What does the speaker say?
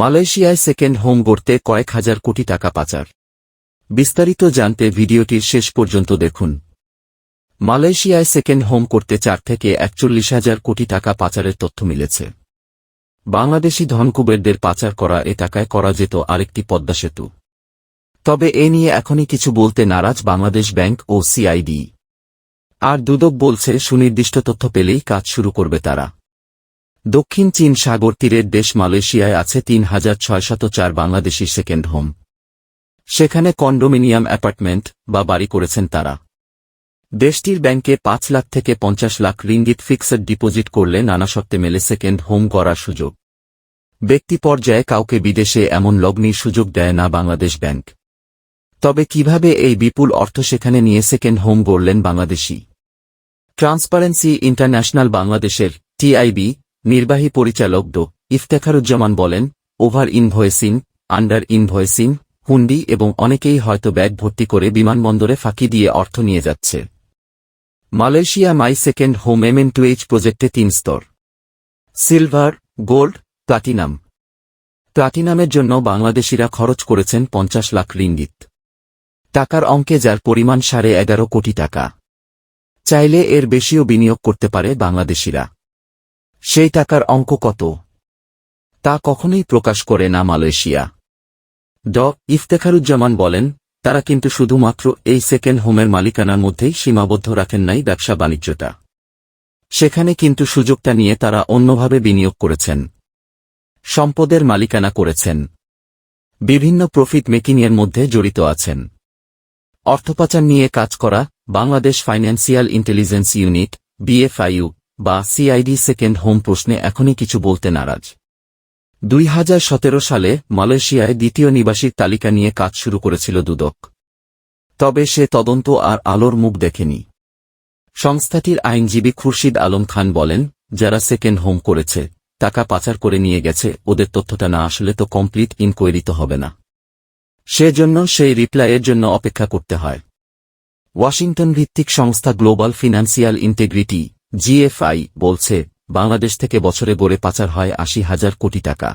মালয়েশিয়ায় second home গড়তে কয়েক হাজার কোটি টাকা পাচার। বিস্তারিত জানতে ভিডিওটির শেষ পর্যন্ত দেখুন। মালয়েশিয়ায় সেকেন্ড হোম করতে চার থেকে একচল্লিশ হাজার কোটি টাকা পাচারের তথ্য মিলেছে। বাংলাদেশি ধনকুবেরদের পাচার করা এ টাকায় করা যেত আরেকটি পদ্মা সেতু। তবে এ নিয়ে এখনই কিছু বলতে নারাজ বাংলাদেশ ব্যাংক ও সিআইডি। আর দুদক বলছে, সুনির্দিষ্ট তথ্য পেলেই কাজ শুরু করবে তারা। দক্ষিণ চীন সাগর তীরের দেশ মালয়েশিয়ায় আছে তিন হাজার ছয়শত চার বাংলাদেশি সেকেন্ড হোম। সেখানে কন্ডোমিনিয়াম অ্যাপার্টমেন্ট বা বাড়ি করেছেন তারা। দেশটির ব্যাংকে পাঁচ লাখ থেকে পঞ্চাশ লাখ রিঙ্গিত ফিক্সড ডিপোজিট করলে নানা সত্ত্বে মেলে সেকেন্ড হোম করার সুযোগ। ব্যক্তি পর্যায়ে কাউকে বিদেশে এমন লগ্নির সুযোগ দেয় না বাংলাদেশ ব্যাংক। তবে কীভাবে এই বিপুল অর্থ সেখানে নিয়ে সেকেন্ড হোম গড়লেন বাংলাদেশি? ট্রান্সপারেন্সি ইন্টারন্যাশনাল বাংলাদেশের টিআইবি নির্বাহী পরিচালক ডো ইফতেখারুজ্জামান বলেন, over invoicing, under invoicing, hundi এবং অনেকেই হয়তো ব্যাগ ভর্তি করে বিমানবন্দরে ফাঁকি দিয়ে অর্থ নিয়ে যাচ্ছে। Malaysia my second home MN two H প্রজেক্টে তিন স্তর। Silver, gold, platinum. প্লাটিনামের জন্য বাংলাদেশিরা খরচ করেছেন পঞ্চাশ লাখ রিঙ্গিত। টাকার অঙ্কে যার পরিমাণ সাড়ে এগারো কোটি টাকা। চাইলে এর বেশিও বিনিয়োগ করতে পারে বাংলাদেশিরা। সেই টাকার অঙ্ক কত? তা কখনোই প্রকাশ করে না মালয়েশিয়া। ড. ইফতেখারুজ্জামান বলেন, তারা কিন্তু শুধুমাত্র এই সেকেন্ড হোমের মালিকানার মধ্যেই সীমাবদ্ধ রাখেন নাই ব্যবসা বাণিজ্যটা। সেখানে কিন্তু সুযোগটা নিয়ে তারা অন্যভাবে বিনিয়োগ করেছেন। সম্পদের মালিকানা করেছেন। বিভিন্ন প্রফিট মেকিংয়ের মধ্যে জড়িত আছেন। অর্থপাচার নিয়ে কাজ করা Bangladesh financial intelligence unit BFIU বা সিআইডি সেকেন্ড হোম প্রশ্নে এখনই কিছু বলতে নারাজ। দুই হাজার সতেরো সালে মালয়েশিয়ায় দ্বিতীয় নিবাসীর তালিকা নিয়ে কাজ শুরু করেছিল দুদক। তবে সে তদন্ত আর আলোর মুখ দেখেনি। সংস্থাটির আইনজীবী খুরশিদ আলম খান বলেন, যারা সেকেন্ড হোম করেছে, টাকা পাচার করে নিয়ে গেছে, ওদের তথ্যটা না আসলে তো কমপ্লিট ইনকোয়ারি তো হবে না। সেজন্য সেই রিপ্লাইয়ের জন্য অপেক্ষা করতে হয়। ওয়াশিংটন ভিত্তিক সংস্থা গ্লোবাল ফিনান্সিয়াল ইন্টেগ্রিটি জিএফআই বলছে বাংলাদেশ থেকে বছরে গড়ে পাচার হয় আশি হাজার কোটি টাকা।